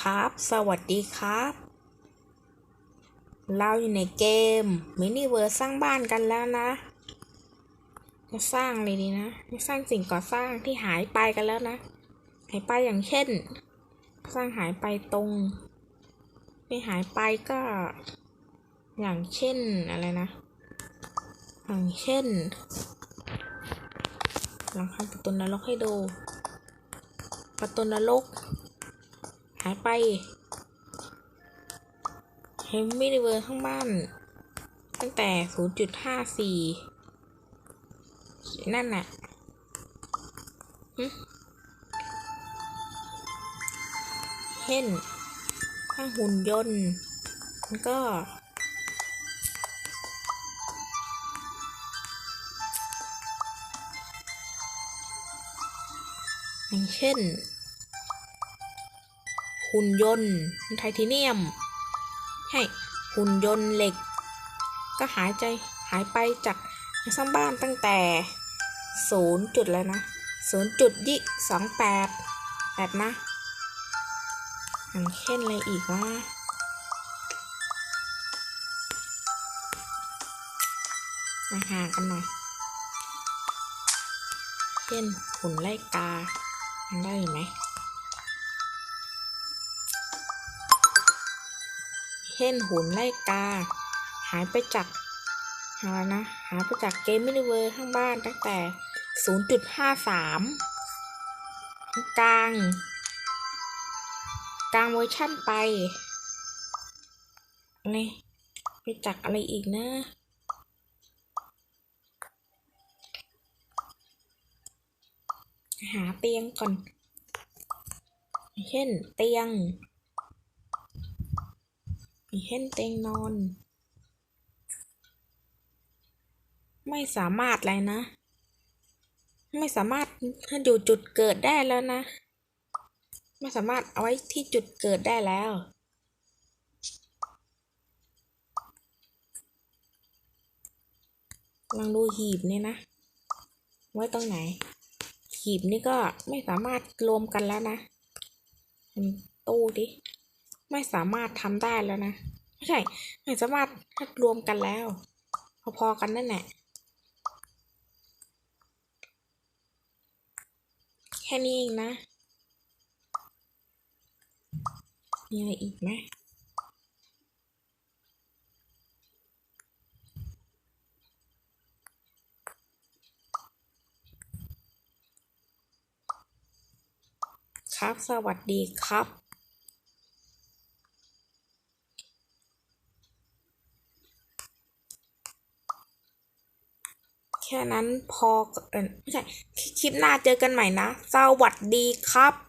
ครับ สวัสดีครับ เราอยู่ในเกมมินิเวิร์สร้างบ้านกันแล้วนะจะสร้างเลยดีนะจะสร้างสิ่งก่อสร้างที่หายไปกันแล้วนะ หายไปอย่างเช่น สร้างหายไปตรง ไม่หายไปก็ อย่างเช่นอะไรนะ อย่างเช่น ลองทำประตูนรกให้ดู ประตูนรก หายไปเฮมมินิเวอร์ข้างบ้าน ตั้งแต่ 0.54 นั่นน่ะเห็นข้างหุ่นยนต์ มันก็ อย่างเช่น หุ่นยนต์ไทเทเนียม ให้หุ่นยนต์เหล็ก ก็หายใจหายไปจากสร้างบ้านตั้งแต่ศูนย์จุดแล้วนะศูนย์จุดยี่สองแปดแบบนะอย่างเช่นอะไรอีกว่ามาหากันหน่อย เช่นหุ่นไล่กา ได้ไหมเช่นหุ่นไล่กา หายไปจากอะไรนะ หายไปจากเกมมินิเวอร์ข้างบ้านตั้งแต่ 0.53 กลาง กลางเวอร์ชั่นไปอะไรไปจากอะไรอีกนะ หาเตียงก่อน เช่นเตียงเช่นเตียงนอน ไม่สามารถอะไรนะ ไม่สามารถอยู่จุดเกิดได้แล้วนะ ไม่สามารถเอาไว้ที่จุดเกิดได้แล้วลองดูหีบเนี่ยนะ ไว้ตรงไหน หีบนี่ก็ไม่สามารถรวมกันแล้วนะตู้ดิไม่สามารถทำได้แล้วนะไม่ใช่ไม่สามารถรวมกันแล้ว พอๆกันนั่นแหละแค่นี้เองนะมีอะไรอีกไหม ครับ สวัสดีครับแค่นั้นพอเออไม่ใช่คลิปหน้าเจอกันใหม่นะ สวัสดีครับ